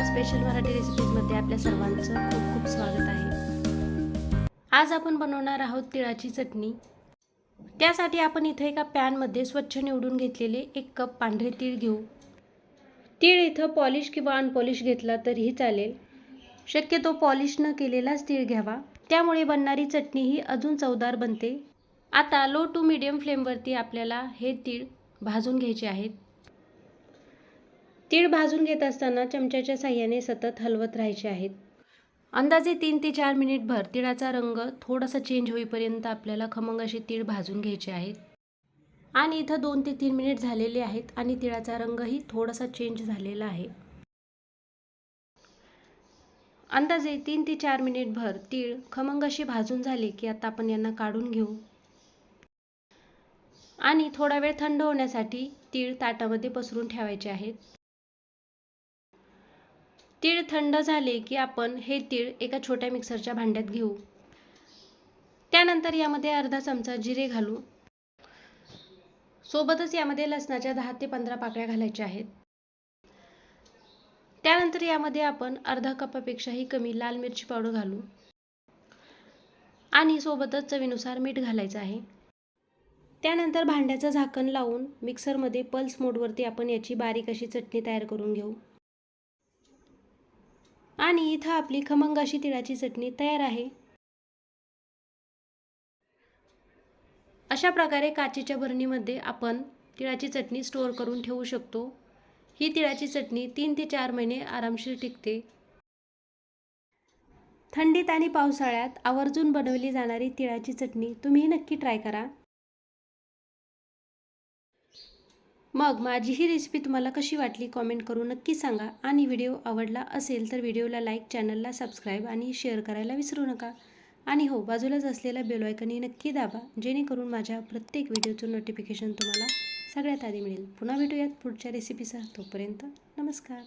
या स्पेशल मराठी रेसिपीजमध्ये आपल्या सर्वांचं खूप खूप स्वागत आहे. आज आपण बनवणार आहोत तिळाची चटणी. त्यासाठी आपण इथे एका पॅनमध्ये स्वच्छ निवडून घेतलेले एक कप पांढरे तीळ घेऊ. तीळ इथं पॉलिश किंवा अनपॉलिश घेतला तरीही चालेल. शक्यतो पॉलिश न केलेलाच तीळ घ्यावा. त्यामुळे बनणारी चटणी ही अजून चवदार बनते. आता लो टू मिडियम फ्लेमवरती आपल्याला हे तीळ भाजून घ्यायचे आहेत. तीळ भाजून घेत असताना चमच्याच्या साह्याने सतत हलवत राहायचे आहेत. अंदाजे तीन ते चार मिनिटभर तिळाचा रंग थोडासा चेंज होईपर्यंत आपल्याला खमंग असे तीळ भाजून घ्यायचे आहेत. आणि इथं दोन ते तीन मिनिट झालेले आहेत आणि तिळाचा रंगही थोडासा चेंज झालेला आहे. अंदाजे तीन ते चार मिनिटभर तीळ खमंग अशी भाजून झाले की आता आपण यांना काढून घेऊ. आणि थोडा वेळ थंड होण्यासाठी तीळ ताटामध्ये पसरून ठेवायचे आहेत. तीळ थंड झाले की आपण हे तीळ एका छोट्या मिक्सरच्या भांड्यात घेऊ. त्यानंतर यामध्ये अर्धा चमचा जिरे घालू. सोबतच यामध्ये लसणाच्या दहा ते पंधरा पाकळ्या घालायच्या आहेत. त्यानंतर यामध्ये आपण अर्धा कपापेक्षाही कमी लाल मिरची पावडर घालू. आणि सोबतच चवीनुसार मीठ घालायचं आहे. त्यानंतर भांड्याचं झाकण लावून मिक्सरमध्ये पल्स मोडवरती आपण याची बारीक अशी चटणी तयार करून घेऊ. आणि इथं आपली खमंग अशी तिळाची चटणी तयार आहे. अशा प्रकारे काचेच्या भरणीमध्ये आपण तिळाची चटणी स्टोअर करून ठेवू शकतो. ही तिळाची चटणी तीन ते चार महिने आरामशीर टिकते. थंडीत आणि पावसाळ्यात आवर्जून बनवली जाणारी तिळाची चटणी तुम्ही नक्की ट्राय करा. मग माझी ही रेसिपी तुम्हाला कशी वाटली कॉमेंट करून नक्की सांगा. आणि व्हिडिओ आवडला असेल तर व्हिडिओला लाईक चॅनलला सबस्क्राईब आणि शेअर करायला विसरू नका. आणि हो बाजूलाच असलेला बेल नक्की दाबा जेणेकरून माझ्या प्रत्येक व्हिडिओचं नोटिफिकेशन तुम्हाला सगळ्यात आधी मिळेल. पुन्हा भेटूयात पुढच्या रेसिपीसह तोपर्यंत नमस्कार.